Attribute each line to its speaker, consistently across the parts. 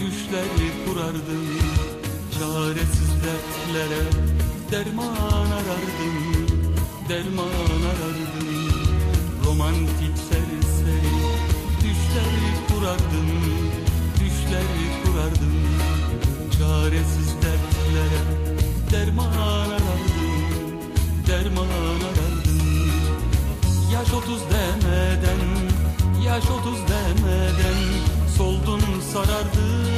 Speaker 1: düşler kurardım Çaresiz dertlere derman arardım Derman arardım. Romantik serseri düşler kurardım Düşler kurardım Çaresiz dertlere derman arardım Derman arardım. Yaş otuz demeden Yaş otuz demeden Soldun sarardın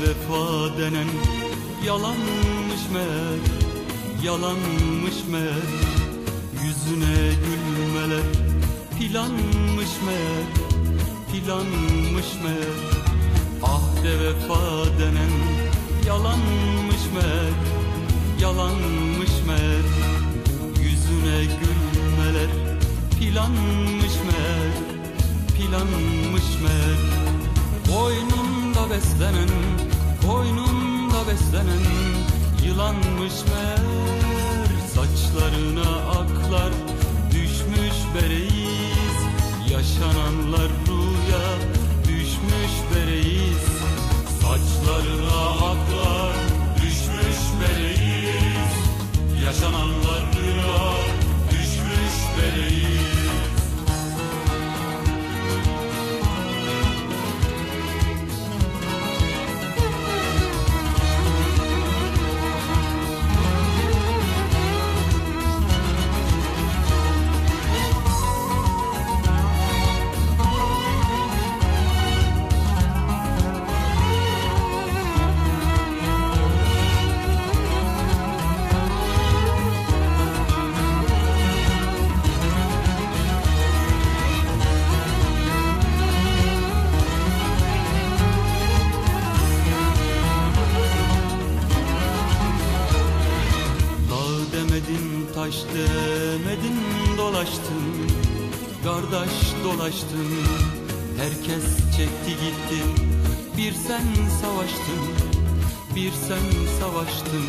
Speaker 1: vefa denen yalanmış meğer Yalanmış meğer. Yüzüne gülmeler Planmış meğer Planmış meğer. Ahde vefa denen yalanmış meğer Yalanmış meğer. Yüzüne gülmeler Planmış meğer Planmış meğer. Koynunda beslenen, koynunda beslenen Yılanmış meğer saçlarına aklar Düşmüş bereyiz, yaşananlar Dağ demedin taş demedin dolaştın. Kardeş dolaştın. Herkes çekti gitti. Bir sen savaştın. Bir sen savaştın.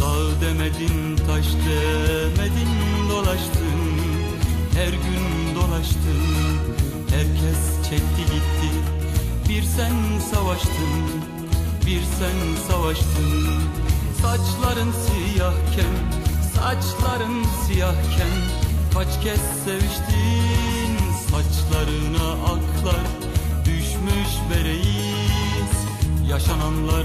Speaker 1: Dağ demedin taş demedin dolaştın. Her gün dolaştın. Herkes çekti gitti. Bir sen savaştın. Bir sen savaştın. Saçların siyahken, saçların siyahken Kaç kez seviştin, saçlarına aklar Düşmüş bereyiz, yaşananlar